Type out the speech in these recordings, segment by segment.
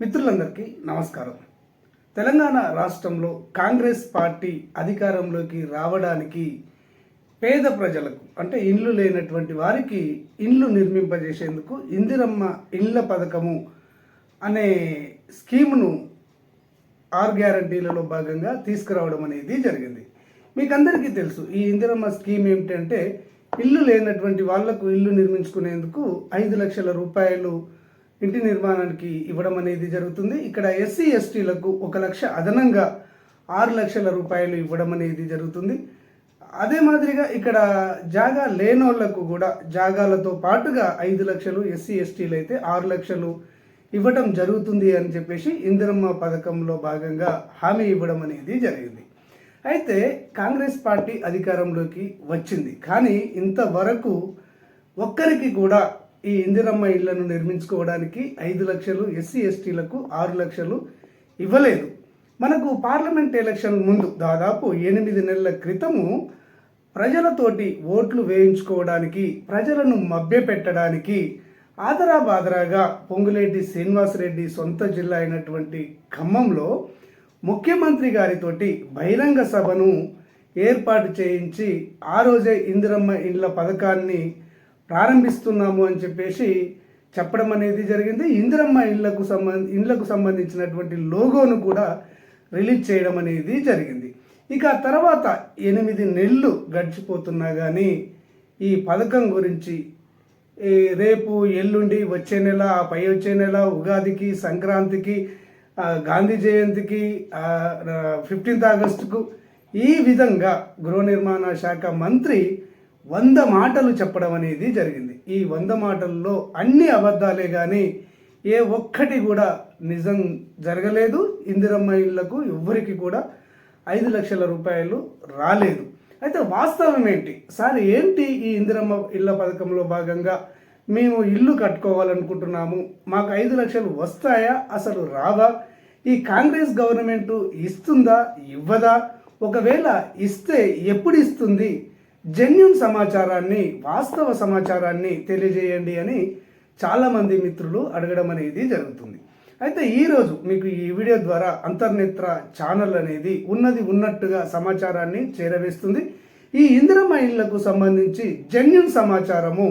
మిత్రులందరికీ నమస్కారం. తెలంగాణ రాష్ట్రంలో కాంగ్రెస్ పార్టీ అధికారంలోకి రావడానికి పేద ప్రజలకు అంటే ఇండ్లు లేనటువంటి వారికి ఇండ్లు నిర్మింపజేసేందుకు ఇందిరమ్మ ఇండ్ల పథకము అనే స్కీమును ఆర్ గ్యారంటీలలో భాగంగా తీసుకురావడం అనేది జరిగింది. మీకు అందరికీ తెలుసు ఈ ఇందిరమ్మ స్కీమ్ ఏమిటంటే ఇల్లు లేనటువంటి వాళ్ళకు ఇల్లు నిర్మించుకునేందుకు ఐదు లక్షల రూపాయలు ఇంటి నిర్మాణానికి ఇవ్వడం అనేది జరుగుతుంది. ఇక్కడ ఎస్సీ ఎస్టీలకు ఒక లక్ష అదనంగా ఆరు లక్షల రూపాయలు ఇవ్వడం అనేది జరుగుతుంది. అదే మాదిరిగా ఇక్కడ జాగా లేనోళ్ళకు కూడా జాగాలతో పాటుగా ఐదు లక్షలు ఎస్సీ ఎస్టీలు అయితే ఆరు లక్షలు ఇవ్వటం జరుగుతుంది అని చెప్పేసి ఇందిరమ్మ పథకంలో భాగంగా హామీ ఇవ్వడం అనేది జరిగింది. అయితే కాంగ్రెస్ పార్టీ అధికారంలోకి వచ్చింది. కానీ ఇంతవరకు ఒక్కరికి కూడా ఈ ఇందిరమ్మ ఇళ్ళను నిర్మించుకోవడానికి ఐదు లక్షలు ఎస్సీ ఎస్టీలకు ఆరు లక్షలు ఇవ్వలేదు. మనకు పార్లమెంట్ ఎలక్షన్ ముందు దాదాపు ఎనిమిది నెలల క్రితము ప్రజలతోటి ఓట్లు వేయించుకోవడానికి ప్రజలను మభ్యపెట్టడానికి ఆదరా బాదరాగా పొంగులేటి శ్రీనివాసరెడ్డి సొంత జిల్లా అయినటువంటి ఖమ్మంలో ముఖ్యమంత్రి గారితోటి బహిరంగ సభను ఏర్పాటు చేయించి ఆ రోజే ఇందిరమ్మ ఇండ్ల పథకాన్ని ప్రారంభిస్తున్నాము అని చెప్పేసి చెప్పడం అనేది జరిగింది. ఇందిరమ్మ ఇళ్ళకు సంబంధ ఇండ్లకు సంబంధించినటువంటి లోగోను కూడా రిలీజ్ చేయడం అనేది జరిగింది. ఇక తర్వాత ఎనిమిది నెలలు గడిచిపోతున్నా కానీ ఈ పథకం గురించి రేపు ఎల్లుండి వచ్చే నెల ఆ పై వచ్చే నెల ఉగాదికి సంక్రాంతికి గాంధీ జయంతికి ఫిఫ్టీన్త్ ఆగస్టుకు ఈ విధంగా గృహ నిర్మాణ శాఖ మంత్రి వంద మాటలు చెప్పడం అనేది జరిగింది. ఈ వంద మాటల్లో అన్ని అబద్ధాలే కానీ ఏ ఒక్కటి కూడా నిజం జరగలేదు. ఇందిరమ్మ ఇళ్ళకు ఎవ్వరికి కూడా ఐదు లక్షల రూపాయలు రాలేదు. అయితే వాస్తవం ఏంటి? సార్ ఏంటి ఈ ఇందిరమ్మ ఇళ్ళ పథకంలో భాగంగా మేము ఇల్లు కట్టుకోవాలనుకుంటున్నాము? మాకు ఐదు లక్షలు వస్తాయా? అసలు రావా? ఈ కాంగ్రెస్ గవర్నమెంట్ ఇస్తుందా? ఇవ్వదా? ఒకవేళ ఇస్తే ఎప్పుడు ఇస్తుంది? జెన్యున్ సమాచారాన్ని వాస్తవ సమాచారాన్ని తెలియజేయండి అని చాలామంది మిత్రులు అడగడం అనేది జరుగుతుంది. అయితే ఈరోజు మీకు ఈ వీడియో ద్వారా అంతర్నేత్ర ఛానల్ అనేది ఉన్నది ఉన్నట్టుగా సమాచారాన్ని చేరవేస్తుంది. ఈ ఇందిరమ్మ ఇళ్ళకు సంబంధించి జెన్యున్ సమాచారము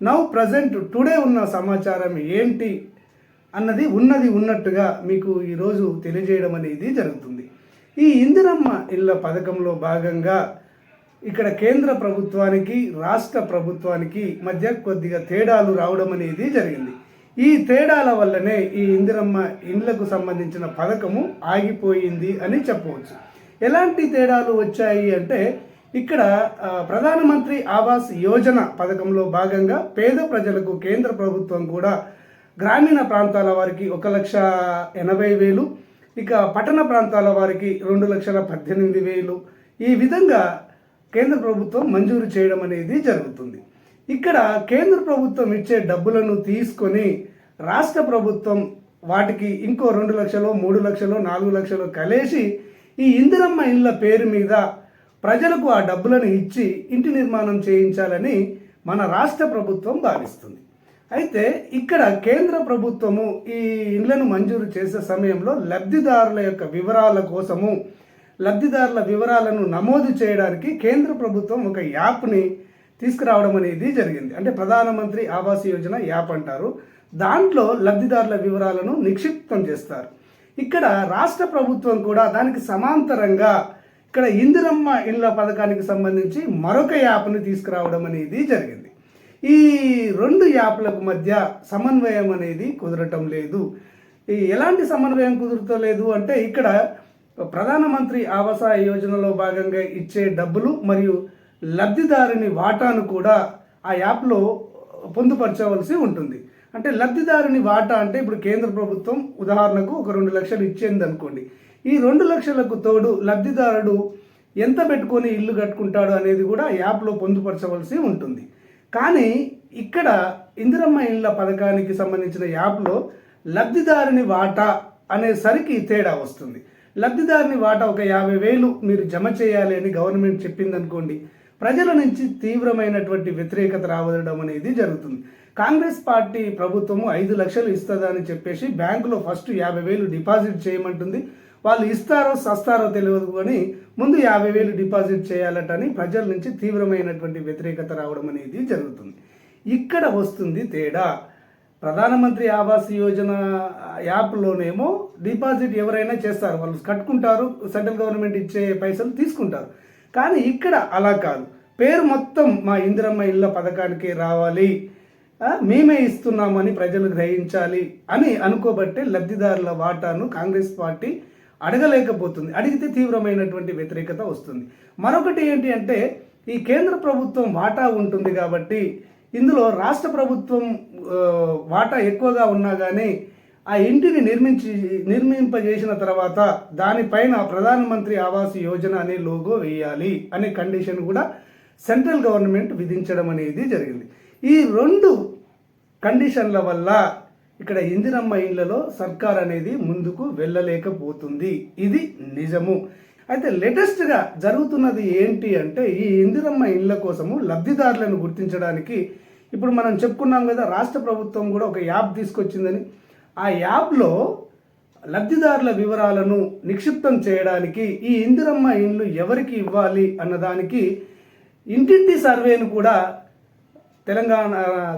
నౌ ప్రజెంట్ టుడే ఉన్న సమాచారం ఏంటి అన్నది ఉన్నది ఉన్నట్టుగా మీకు ఈరోజు తెలియజేయడం అనేది జరుగుతుంది. ఈ ఇందిరమ్మ ఇళ్ళ పథకంలో భాగంగా ఇక్కడ కేంద్ర ప్రభుత్వానికి రాష్ట్ర ప్రభుత్వానికి మధ్య కొద్దిగా తేడాలు రావడం అనేది జరిగింది. ఈ తేడాల వల్లనే ఈ ఇందిరమ్మ ఇండ్లకు సంబంధించిన పథకము ఆగిపోయింది అని చెప్పవచ్చు. ఎలాంటి తేడాలు వచ్చాయి అంటే ఇక్కడ ప్రధానమంత్రి ఆవాస్ యోజన పథకంలో భాగంగా పేద ప్రజలకు కేంద్ర ప్రభుత్వం కూడా గ్రామీణ ప్రాంతాల వారికి ఒక లక్ష ఎనభై వేలు ఇక పట్టణ ప్రాంతాల వారికి రెండు లక్షల పద్దెనిమిది వేలు. ఈ విధంగా కేంద్ర ప్రభుత్వం మంజూరు చేయడం అనేది జరుగుతుంది. ఇక్కడ కేంద్ర ప్రభుత్వం ఇచ్చే డబ్బులను తీసుకొని రాష్ట్ర ప్రభుత్వం వాటికి ఇంకో రెండు లక్షలు మూడు లక్షలు నాలుగు లక్షలు కలిసి ఈ ఇందిరమ్మ ఇళ్ళ పేరు మీద ప్రజలకు ఆ డబ్బులను ఇచ్చి ఇంటి నిర్మాణం చేయించాలని మన రాష్ట్ర ప్రభుత్వం భావిస్తుంది. అయితే ఇక్కడ కేంద్ర ప్రభుత్వము ఈ ఇండ్లను మంజూరు చేసే సమయంలో లబ్ధిదారుల యొక్క వివరాల కోసము లబ్ధిదారుల వివరాలను నమోదు చేయడానికి కేంద్ర ప్రభుత్వం ఒక యాప్ని తీసుకురావడం అనేది జరిగింది. అంటే ప్రధానమంత్రి ఆవాస్ యోజన యాప్ అంటారు. దాంట్లో లబ్ధిదారుల వివరాలను నిక్షిప్తం చేస్తారు. ఇక్కడ రాష్ట్ర ప్రభుత్వం కూడా దానికి సమాంతరంగా ఇక్కడ ఇందిరమ్మ ఇళ్ళ పథకానికి సంబంధించి మరొక యాప్ని తీసుకురావడం అనేది జరిగింది. ఈ రెండు యాప్లకు మధ్య సమన్వయం అనేది కుదరటం లేదు. ఎలాంటి సమన్వయం కుదురుతలేదు అంటే ఇక్కడ ప్రధానమంత్రి ఆవాస యోజనలో భాగంగా ఇచ్చే డబ్బులు మరియు లబ్ధిదారుని వాటాను కూడా ఆ యాప్లో పొందుపరచవలసి ఉంటుంది. అంటే లబ్ధిదారుని వాటా అంటే ఇప్పుడు కేంద్ర ప్రభుత్వం ఉదాహరణకు ఒక రెండు లక్షలు ఇచ్చింది అనుకోండి. ఈ రెండు లక్షలకు తోడు లబ్ధిదారుడు ఎంత పెట్టుకొని ఇల్లు కట్టుకుంటాడు అనేది కూడా యాప్లో పొందుపరచవలసి ఉంటుంది. కానీ ఇక్కడ ఇందిరమ్మ ఇళ్ళ పథకానికి సంబంధించిన యాప్లో లబ్ధిదారుని వాటా అనేసరికి తేడా వస్తుంది. లబ్ధిదారుని వాటా ఒక యాభై వేలు మీరు జమ చేయాలి అని గవర్నమెంట్ చెప్పిందనుకోండి ప్రజల నుంచి తీవ్రమైనటువంటి వ్యతిరేకత రావడం అనేది జరుగుతుంది. కాంగ్రెస్ పార్టీ ప్రభుత్వము ఐదు లక్షలు ఇస్తుందని చెప్పేసి బ్యాంకులో ఫస్ట్ యాభై వేలు డిపాజిట్ చేయమంటుంది. వాళ్ళు ఇస్తారో సస్తారో తెలియదు కానీ ముందు యాభై వేలు డిపాజిట్ చేయాలటని ప్రజల నుంచి తీవ్రమైనటువంటి వ్యతిరేకత రావడం అనేది జరుగుతుంది. ఇక్కడ వస్తుంది తేడా. ప్రధానమంత్రి ఆవాస్ యోజన యాప్లోనేమో డిపాజిట్ ఎవరైనా చేస్తారు. వాళ్ళు కట్టుకుంటారు సెంట్రల్ గవర్నమెంట్ ఇచ్చే పైసలు తీసుకుంటారు. కానీ ఇక్కడ అలా కాదు. పేరు మొత్తం మా ఇందిరమ్మ ఇళ్ళ పథకానికి రావాలి. మేమే ఇస్తున్నామని ప్రజలు గ్రహించాలి అని అనుకోబట్టే లబ్ధిదారుల వాటాను కాంగ్రెస్ పార్టీ అడగలేకపోతుంది. అడిగితే తీవ్రమైనటువంటి వ్యతిరేకత వస్తుంది. మరొకటి ఏంటి అంటే ఈ కేంద్ర ప్రభుత్వం వాటా ఉంటుంది కాబట్టి ఇందులో రాష్ట్ర ప్రభుత్వం వాటా ఎక్కువగా ఉన్నా కానీ ఆ ఇంటిని నిర్మించి నిర్మింపజేసిన తర్వాత దానిపైన ప్రధానమంత్రి ఆవాస్ యోజన అనే లోగో వేయాలి అనే కండిషన్ కూడా సెంట్రల్ గవర్నమెంట్ విధించడం అనేది జరిగింది. ఈ రెండు కండిషన్ల వల్ల ఇక్కడ ఇందిరమ్మ ఇళ్ళలో సర్కార్ అనేది ముందుకు వెళ్ళలేకపోతుంది. ఇది నిజము. అయితే లేటెస్ట్గా జరుగుతున్నది ఏంటి అంటే ఈ ఇందిరమ్మ ఇళ్ళ కోసము లబ్ధిదారులను గుర్తించడానికి ఇప్పుడు మనం చెప్పుకున్నాం కదా రాష్ట్ర ప్రభుత్వం కూడా ఒక యాప్ తీసుకొచ్చిందని. ఆ యాప్లో లబ్ధిదారుల వివరాలను నిక్షిప్తం చేయడానికి ఈ ఇందిరమ్మ ఇండ్లు ఎవరికి ఇవ్వాలి అన్నదానికి ఇంటింటి సర్వేను కూడా తెలంగాణ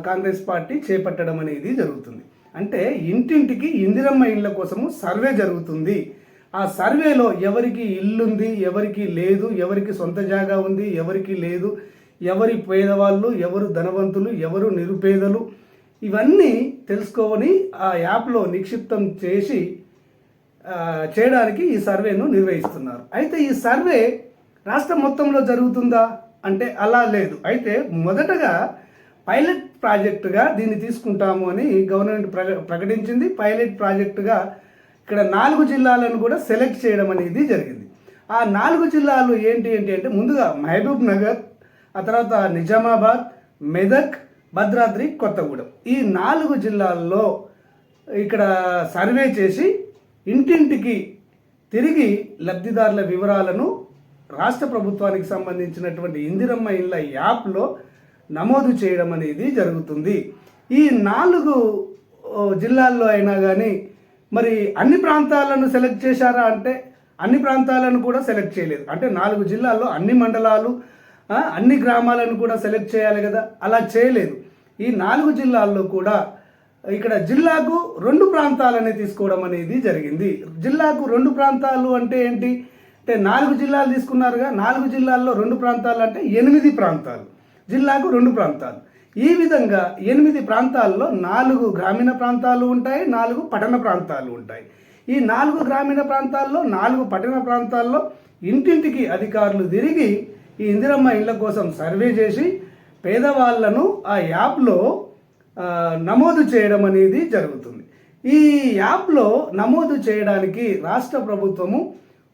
కాంగ్రెస్ పార్టీ చేపట్టడం అనేది జరుగుతుంది. అంటే ఇంటింటికి ఇందిరమ్మ ఇళ్ళ కోసము సర్వే జరుగుతుంది. ఆ సర్వేలో ఎవరికి ఇల్లుంది ఎవరికి లేదు ఎవరికి సొంత జాగా ఉంది ఎవరికి లేదు ఎవరి పేదవాళ్ళు ఎవరు ధనవంతులు ఎవరు నిరుపేదలు ఇవన్నీ తెలుసుకోవని ఆ యాప్లో నిక్షిప్తం చేసి చేయడానికి ఈ సర్వేను నిర్వహిస్తున్నారు. అయితే ఈ సర్వే రాష్ట్రం మొత్తంలో జరుగుతుందా? అంటే అలా లేదు. అయితే మొదటగా పైలట్ ప్రాజెక్టుగా దీన్ని తీసుకుంటాము అని గవర్నమెంట్ ప్రక- ప్రకటించింది. పైలట్ ప్రాజెక్టుగా ఇక్కడ నాలుగు జిల్లాలను కూడా సెలెక్ట్ చేయడం అనేది జరిగింది. ఆ నాలుగు జిల్లాలు ఏంటి ఏంటి అంటే ముందుగా మహబూబ్ నగర్ ఆ తర్వాత నిజామాబాద్ మెదక్ భద్రాద్రి కొత్తగూడెం. ఈ నాలుగు జిల్లాల్లో ఇక్కడ సర్వే చేసి ఇంటింటికి తిరిగి లబ్ధిదారుల వివరాలను రాష్ట్ర ప్రభుత్వానికి సంబంధించినటువంటి ఇందిరమ్మ ఇళ్ళ యాప్లో నమోదు చేయడం అనేది జరుగుతుంది. ఈ నాలుగు జిల్లాల్లో అయినా కానీ మరి అన్ని ప్రాంతాలను సెలెక్ట్ చేశారా అంటే అన్ని ప్రాంతాలను కూడా సెలెక్ట్ చేయలేదు. అంటే నాలుగు జిల్లాల్లో అన్ని మండలాలు అన్ని గ్రామాలను కూడా సెలెక్ట్ చేయాలి కదా? అలా చేయలేదు. ఈ నాలుగు జిల్లాల్లో కూడా ఇక్కడ జిల్లాకు రెండు ప్రాంతాలని తీసుకోవడం అనేది జరిగింది. జిల్లాకు రెండు ప్రాంతాలు అంటే ఏంటి? అంటే నాలుగు జిల్లాలు తీసుకున్నారుగా. నాలుగు జిల్లాల్లో రెండు ప్రాంతాలు అంటే ఎనిమిది ప్రాంతాలు. జిల్లాకు రెండు ప్రాంతాలు. ఈ విధంగా ఎనిమిది ప్రాంతాల్లో నాలుగు గ్రామీణ ప్రాంతాలు ఉంటాయి నాలుగు పట్టణ ప్రాంతాలు ఉంటాయి. ఈ నాలుగు గ్రామీణ ప్రాంతాల్లో నాలుగు పట్టణ ప్రాంతాల్లో ఇంటింటికి అధికారులు తిరిగి ఈ ఇందిరమ్మ ఇళ్ళ కోసం సర్వే చేసి పేదవాళ్ళను ఆ యాప్లో నమోదు చేయడం అనేది జరుగుతుంది. ఈ యాప్లో నమోదు చేయడానికి రాష్ట్ర ప్రభుత్వము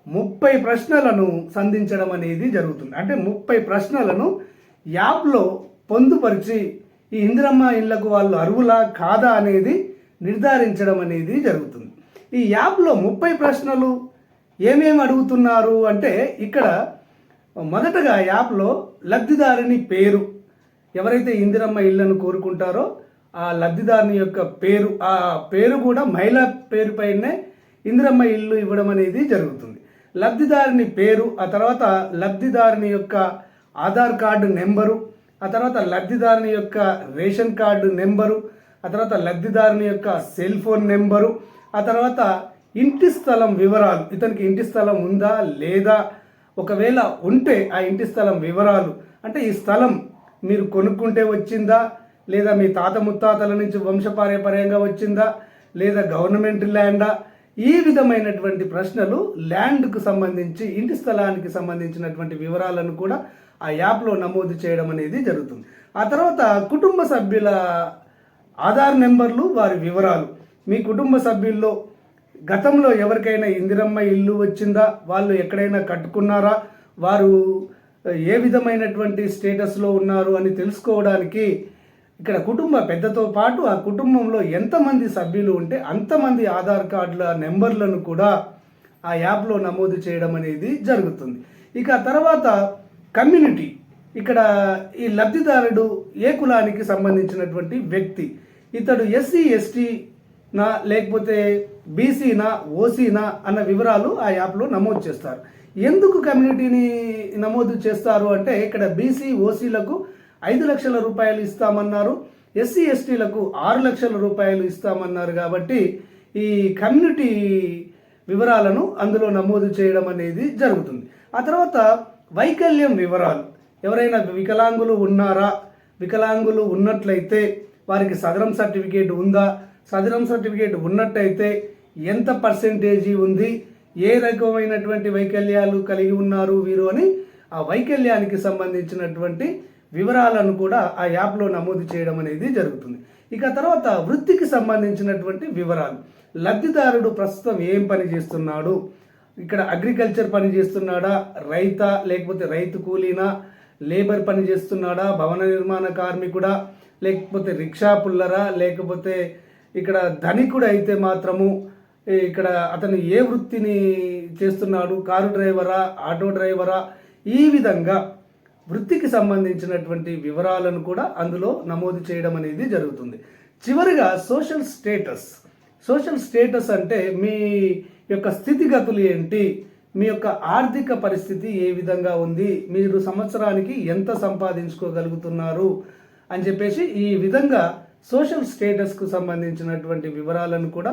ముప్పై ప్రశ్నలను సంధించడం అనేది జరుగుతుంది. అంటే ముప్పై ప్రశ్నలను యాప్లో పొందుపరిచి ఈ ఇందిరమ్మ ఇళ్ళకు వాళ్ళు అర్హులా కాదా అనేది నిర్ధారించడం అనేది జరుగుతుంది. ఈ యాప్లో ముప్పై ప్రశ్నలు ఏమేమి అడుగుతున్నారు అంటే ఇక్కడ మొదటగా యాప్లో లబ్ధిదారుని పేరు ఎవరైతే ఇందిరమ్మ ఇళ్ళను కోరుకుంటారో ఆ లబ్ధిదారుని యొక్క పేరు ఆ పేరు కూడా మహిళ పేరుపైనే ఇందిరమ్మ ఇల్లు ఇవ్వడం అనేది జరుగుతుంది. లబ్ధిదారుని పేరు ఆ తర్వాత లబ్ధిదారుని యొక్క ఆధార్ కార్డు నెంబరు ఆ తర్వాత లబ్ధిదారుని యొక్క రేషన్ కార్డు నెంబరు ఆ తర్వాత లబ్ధిదారుని యొక్క సెల్ ఫోన్ నెంబరు ఆ తర్వాత ఇంటి స్థలం వివరాలు ఇతనికి ఇంటి స్థలం ఉందా లేదా ఒకవేళ ఉంటే ఆ ఇంటి స్థలం వివరాలు. అంటే ఈ స్థలం మీరు కొనుక్కుంటే వచ్చిందా? లేదా మీ తాత ముత్తాతల నుంచి వంశపారపర్యంగా వచ్చిందా? లేదా గవర్నమెంట్ ల్యాండా? ఈ విధమైనటువంటి ప్రశ్నలు ల్యాండ్కు సంబంధించి ఇంటి స్థలానికి సంబంధించినటువంటి వివరాలను కూడా ఆ యాప్లో నమోదు చేయడం అనేది జరుగుతుంది. ఆ తర్వాత కుటుంబ సభ్యుల ఆధార్ నెంబర్లు వారి వివరాలు. మీ కుటుంబ సభ్యుల్లో గతంలో ఎవరికైనా ఇందిరమ్మ ఇల్లు వచ్చిందా? వాళ్ళు ఎక్కడైనా కట్టుకున్నారా? వారు ఏ విధమైనటువంటి స్టేటస్లో ఉన్నారు అని తెలుసుకోవడానికి ఇక్కడ కుటుంబ పెద్దతో పాటు ఆ కుటుంబంలో ఎంతమంది సభ్యులు ఉంటే అంతమంది ఆధార్ కార్డుల నెంబర్లను కూడా ఆ యాప్లో నమోదు చేయడం అనేది జరుగుతుంది. ఇక తర్వాత కమ్యూనిటీ. ఇక్కడ ఈ లబ్ధిదారుడు ఏ కులానికి సంబంధించినటువంటి వ్యక్తి? ఇతడు ఎస్సీ ఎస్టీ నా లేకపోతే బీసీనా ఓసీనా అన్న వివరాలు ఆ యాప్లో నమోదు చేస్తారు. ఎందుకు కమ్యూనిటీని నమోదు చేస్తారు అంటే ఇక్కడ బీసీ ఓసీలకు ఐదు లక్షల రూపాయలు ఇస్తామన్నారు. ఎస్సీ ఎస్టీలకు ఆరు లక్షల రూపాయలు ఇస్తామన్నారు కాబట్టి ఈ కమ్యూనిటీ వివరాలను అందులో నమోదు చేయడం అనేది జరుగుతుంది. ఆ తర్వాత వైకల్యం వివరాలు. ఎవరైనా వికలాంగులు ఉన్నారా? వికలాంగులు ఉన్నట్లయితే వారికి సదరం సర్టిఫికేట్ ఉందా? సదరం సర్టిఫికేట్ ఉన్నట్టయితే ఎంత పర్సెంటేజీ ఉంది? ఏ రకమైనటువంటి వైకల్యాలు కలిగి ఉన్నారు వీరు అని ఆ వైకల్యానికి సంబంధించినటువంటి వివరాలను కూడా ఆ యాప్లో నమోదు చేయడం అనేది జరుగుతుంది. ఇక తర్వాత వృత్తికి సంబంధించినటువంటి వివరాలు. లబ్ధిదారుడు ప్రస్తుతం ఏం పని చేస్తున్నాడు? ఇక్కడ అగ్రికల్చర్ పని చేస్తున్నాడా? రైతా లేకపోతే రైతు కూలీనా? లేబర్ పని చేస్తున్నాడా? భవన నిర్మాణ కార్మికుడా? లేకపోతే రిక్షా పుల్లరా? లేకపోతే ఇక్కడ ధనికుడు అయితే మాత్రము ఇక్కడ అతను ఏ వృత్తిని చేస్తున్నాడు కారు డ్రైవరా ఆటో డ్రైవరా ఈ విధంగా వృత్తికి సంబంధించినటువంటి వివరాలను కూడా అందులో నమోదు చేయడం అనేది జరుగుతుంది. చివరిగా సోషల్ స్టేటస్. సోషల్ స్టేటస్ అంటే మీ యొక్క స్థితిగతులు ఏంటి? మీ యొక్క ఆర్థిక పరిస్థితి ఏ విధంగా ఉంది? మీరు సంవత్సరానికి ఎంత సంపాదించుకోగలుగుతున్నారు? అని చెప్పేసి ఈ విధంగా సోషల్ స్టేటస్కు సంబంధించినటువంటి వివరాలను కూడా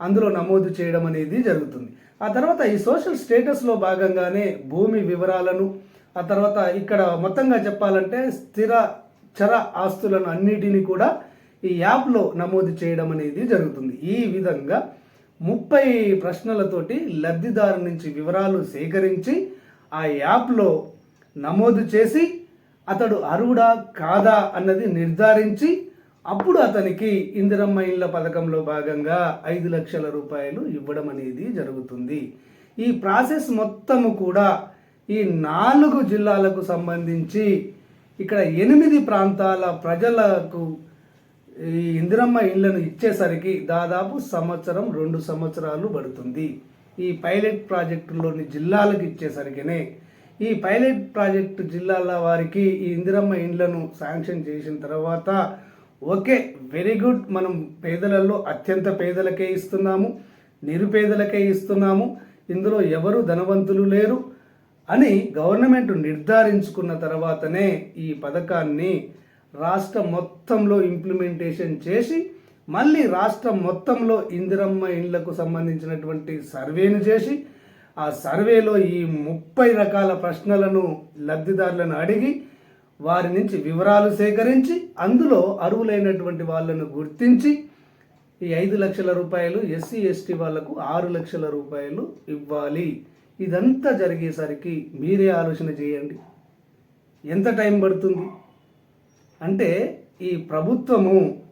అందులో నమోదు చేయడం అనేది జరుగుతుంది. ఆ తర్వాత ఈ సోషల్ స్టేటస్లో భాగంగానే భూమి వివరాలను ఆ తర్వాత ఇక్కడ మొత్తంగా చెప్పాలంటే స్థిర చర ఆస్తులను అన్నిటినీ కూడా ఈ యాప్లో నమోదు చేయడం అనేది జరుగుతుంది. ఈ విధంగా ముప్పై ప్రశ్నలతోటి లబ్ధిదారు నుంచి వివరాలు సేకరించి ఆ యాప్లో నమోదు చేసి అతడు అర్హుడా కాదా అన్నది నిర్ధారించి అప్పుడు అతనికి ఇందిరమ్మ ఇళ్ళ పథకంలో భాగంగా ఐదు లక్షల రూపాయలు ఇవ్వడం అనేది జరుగుతుంది. ఈ ప్రాసెస్ మొత్తము కూడా ఈ నాలుగు జిల్లాలకు సంబంధించి ఇక్కడ ఎనిమిది ప్రాంతాల ప్రజలకు ఈ ఇందిరమ్మ ఇళ్ళను ఇచ్చేసరికి దాదాపు సంవత్సరం రెండు సంవత్సరాలు పడుతుంది. ఈ పైలట్ ప్రాజెక్టులోని జిల్లాలకు ఇచ్చేసరికినే ఈ పైలట్ ప్రాజెక్టు జిల్లాల వారికి ఈ ఇందిరమ్మ ఇండ్లను శాంక్షన్ చేసిన తర్వాత ఓకే వెరీ గుడ్. మనం పేదలలో అత్యంత పేదలకే ఇస్తున్నాము నిరుపేదలకే ఇస్తున్నాము. ఇందులో ఎవరు ధనవంతులు లేరు అని గవర్నమెంట్ నిర్ధారించుకున్న తర్వాతనే ఈ పథకాన్ని రాష్ట్ర మొత్తంలో ఇంప్లిమెంటేషన్ చేసి మళ్ళీ రాష్ట్రం మొత్తంలో ఇందిరమ్మ ఇండ్లకు సంబంధించినటువంటి సర్వేను చేసి ఆ సర్వేలో ఈ ముప్పై రకాల ప్రశ్నలను లబ్ధిదారులను అడిగి వారి నుంచి వివరాలు సేకరించి అందులో అర్హులైనటువంటి వాళ్ళను గుర్తించి ఈ ఐదు లక్షల రూపాయలు ఎస్సీ ఎస్టీ వాళ్ళకు ఆరు లక్షల రూపాయలు ఇవ్వాలి. ఇదంతా జరిగేసరికి మీరే ఆలోచన చేయండి. ఎంత టైం పడుతుంది? అంటే ఈ ప్రభుత్వము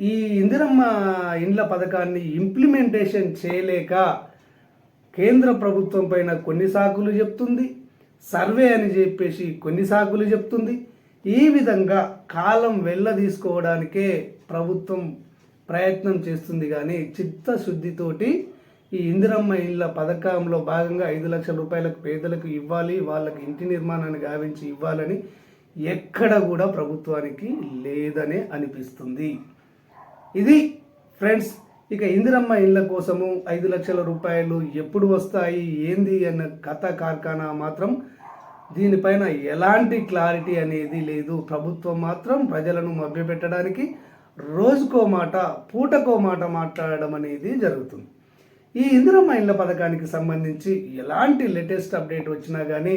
ఈ ఇందిరమ్మ ఇండ్ల పథకాన్ని ఇంప్లిమెంటేషన్ చేయలేక కేంద్ర ప్రభుత్వం పైన కొన్ని సాకులు చెప్తుంది. సర్వే అని చెప్పేసి కొన్ని సాకులు చెప్తుంది. ఈ విధంగా కాలం వెళ్ళదీసుకోవడానికే ప్రభుత్వం ప్రయత్నం చేస్తుంది కానీ చిత్తశుద్ధితోటి ఈ ఇందిరమ్మ ఇళ్ళ పథకంలో భాగంగా ఐదు లక్షల రూపాయలకు పేదలకు ఇవ్వాలి వాళ్ళకి ఇంటి నిర్మాణాన్ని గావించి ఇవ్వాలని ఎక్కడ కూడా ప్రభుత్వానికి లేదనే అనిపిస్తుంది. ఇది ఫ్రెండ్స్ ఇక ఇందిరమ్మ ఇళ్ళ కోసము ఐదు లక్షల రూపాయలు ఎప్పుడు వస్తాయి? ఏంది? అన్న కథ కార్ఖానా మాత్రం దీనిపైన ఎలాంటి క్లారిటీ అనేది లేదు. ప్రభుత్వం మాత్రం ప్రజలను మభ్యపెట్టడానికి రోజుకో మాట పూటకో మాట మాట్లాడడం అనేది జరుగుతుంది. ఈ ఇందిరమ్మ ఇళ్ళ పథకానికి సంబంధించి ఎలాంటి లేటెస్ట్ అప్డేట్ వచ్చినా కానీ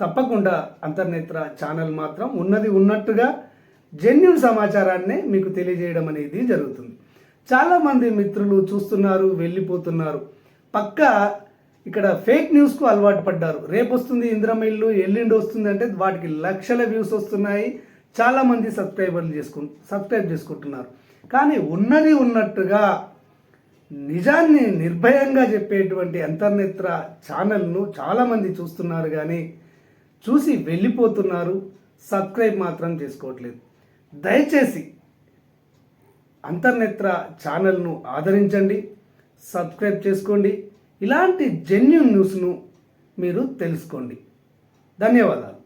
తప్పకుండా అంతర్నేత్ర ఛానల్ మాత్రం ఉన్నది ఉన్నట్టుగా జెన్యున్ సమాచారాన్నే మీకు తెలియజేయడం అనేది జరుగుతుంది. చాలామంది మిత్రులు చూస్తున్నారు వెళ్ళిపోతున్నారు. పక్క ఇక్కడ ఫేక్ న్యూస్కు అలవాటు పడ్డారు. రేపు వస్తుంది ఇంద్రమిల్లు ఇల్లు ఎల్లుండి వస్తుంది అంటే వాటికి లక్షల వ్యూస్ వస్తున్నాయి. చాలామంది సబ్స్క్రైబర్లు చేసుకు సబ్స్క్రైబ్ చేసుకుంటున్నారు. కానీ ఉన్నది ఉన్నట్టుగా నిజాన్ని నిర్భయంగా చెప్పేటువంటి అంతర్నేత్ర ఛానల్ను చాలామంది చూస్తున్నారు కానీ చూసి వెళ్ళిపోతున్నారు. సబ్స్క్రైబ్ మాత్రం చేసుకోవట్లేదు. దయచేసి అంతర్నేత్ర ఛానల్ను ఆదరించండి సబ్స్క్రైబ్ చేసుకోండి. ఇలాంటి జెన్యున్ న్యూస్ను మీరు తెలుసుకోండి. ధన్యవాదాలు.